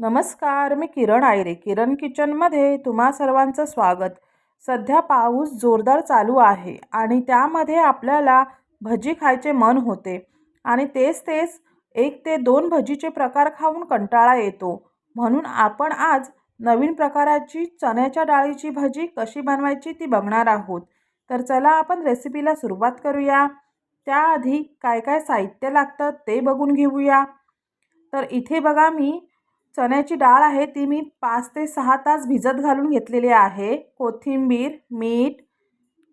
नमस्कार मी किरण आयरे. किरण किचनमध्ये तुम्हा सर्वांचं स्वागत. सध्या पाऊस जोरदार चालू आहे आणि त्यामध्ये आपल्याला भजी खायचे मन होते आणि तेच तेच एक ते दोन भजीचे प्रकार खाऊन कंटाळा येतो. म्हणून आपण आज नवीन प्रकाराची चण्याच्या डाळीची भजी कशी बनवायची ती बघणार आहोत. तर चला आपण रेसिपीला सुरुवात करूया. त्याआधी काय काय साहित्य लागतं ते बघून घेऊया. तर इथे बघा मी चण्याची डाळ आहे ती मी पाच ते सहा तास भिजत घालून घेतलेली आहे. कोथिंबीर मीठ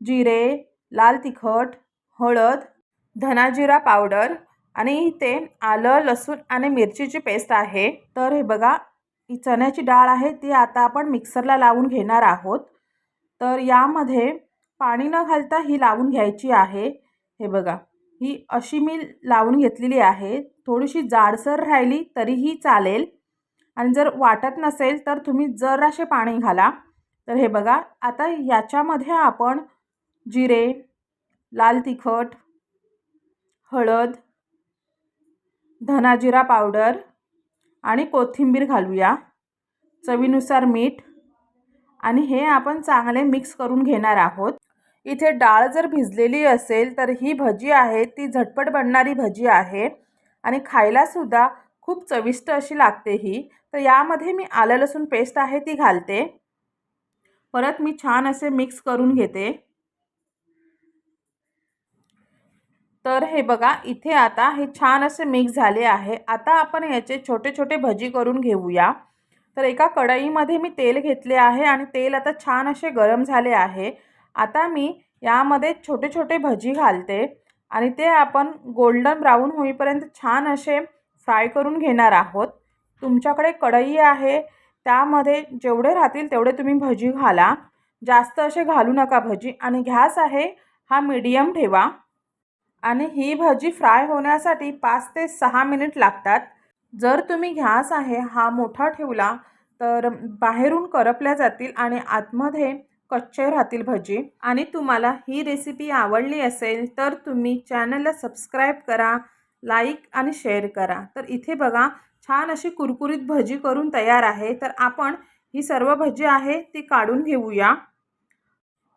जिरे लाल तिखट हळद धनाजिरा पावडर आणि इथे आलं लसूण आणि मिरचीची पेस्ट आहे. तर हे बघा ही चण्याची डाळ आहे ती आता आपण मिक्सरला लावून घेणार आहोत. तर यामध्ये पाणी न घालता ही लावून घ्यायची आहे. हे बघा ही अशी मी लावून घेतलेली आहे. थोडीशी जाडसर राहिली तरीही चालेल. आणि जर वाटत नसेल तर तुम्ही जराशे पाणी घाला. तर हे बघा आता याच्यामध्ये आपण जिरे लाल तिखट हळद धनाजिरा पावडर आणि कोथिंबीर घालूया. चवीनुसार मीठ आणि हे आपण चांगले मिक्स करून घेणार आहोत. इथे डाळ जर भिजलेली असेल तर ही भजी आहे ती झटपट बनणारी भजी आहे आणि खायलासुद्धा खूप चविष्ट अशी लागते ही. तर यामध्ये मी आलं लसूण पेस्ट आहे ती घालते. परत मी छान असे मिक्स करून घेते. तर हे बघा इथे आता हे छान असे मिक्स झाले आहे. आता आपण याचे छोटे छोटे भजी करून घेऊया. तर एका कढईमध्ये मी तेल घेतले आहे आणि तेल आता छान असे गरम झाले आहे. आता मी यामध्ये छोटे छोटे भजी घालते आणि ते आपण गोल्डन ब्राऊन होईपर्यंत छान असे फ्राय करून घेणार आहोत. तुमच्याकडे कढई आहे त्यामध्ये जेवढे राहतील तेवढे तुम्ही भजी घाला. जास्त असे घालू नका भजी आणि घ्यास आहे हा मीडियम ठेवा. आणि ही भजी फ्राय होण्यासाठी पाच ते सहा मिनिट लागतात. जर तुम्ही घ्यास आहे हा मोठा ठेवला तर बाहेरून करपल्या जातील आणि आतमध्ये कच्चे राहतील भजी. आणि तुम्हाला ही रेसिपी आवडली असेल तर तुम्ही चॅनलला सबस्क्राईब करा लाईक आणि शेअर करा. तर इथे बघा छान अशी कुरकुरीत भजी करून तयार आहे. तर आपण ही सर्व भजी आहे ती काढून घेऊया.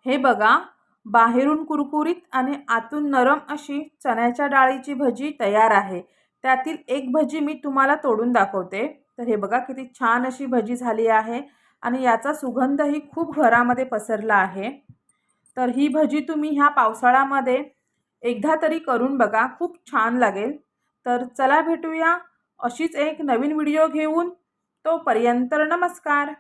हे बघा बाहेरून कुरकुरीत आणि आतून नरम अशी चण्याच्या डाळीची भजी तयार आहे. त्यातील एक भजी मी तुम्हाला तोडून दाखवते. तर हे बघा किती छान अशी भजी झाली आहे आणि याचा सुगंधही खूप घरामध्ये पसरला आहे. तर ही भजी तुम्ही ह्या पावसाळ्यामध्ये एकदा तरी करून बघा खूप छान लागेल. तर चला भेटूया. अशीच एक नवीन व्हिडिओ घेऊन तोपर्यंत नमस्कार.